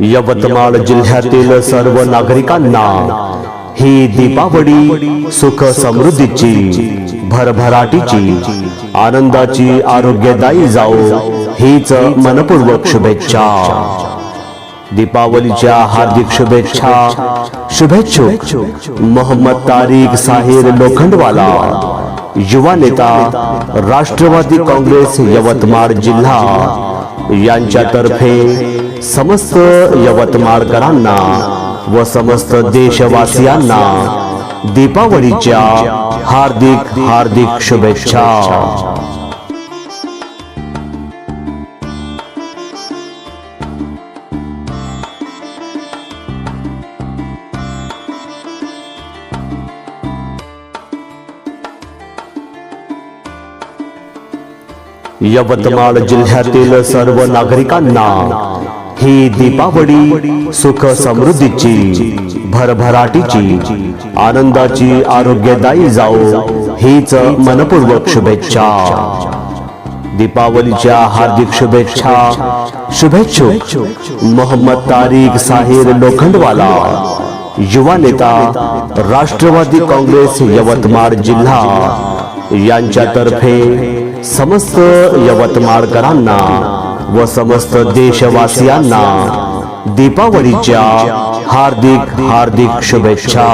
यवतमाळ जिल्ह्यातील सर्व नागरिकांना ही दीपावली सुख समृद्धीची भरभराटीची आनंदाची आरोग्यदायी जाओ हीच मनपूर्वक शुभेच्छा. दीपावलीच्या हार्दिक शुभेच्छा. शुभेच्छुक मोहम्मद तारिक साहिर लोखंडवाला युवा नेता राष्ट्रवादी काँग्रेस यवतमाळ जिल्हा यांच्यातर्फे समस्त यवतमाळकरांना व समस्त देशवासियांना दीपावलीच्या हार्दिक हार्दिक शुभेच्छा. यवतमाळ जिल्ह्यातील सर्व नागरिकांना ही दीपावली सुख समृद्धीची भरभराटीची आनंदाची आरोग्यदायी जाओ हीच मनपूर्वक शुभेच्छा. दीपावलीच्या हार्दिक शुभेच्छा. शुभेच्छुक मोहम्मद तारिक साहिर लोखंडवाला युवा नेता राष्ट्रवादी काँग्रेस यवतमाळ जिल्हा. यांच्यातर्फे समस्त यवतमाळकरांना व समस्त देशवासियांना दीपावलीच्या हार्दिक हार्दिक शुभेच्छा.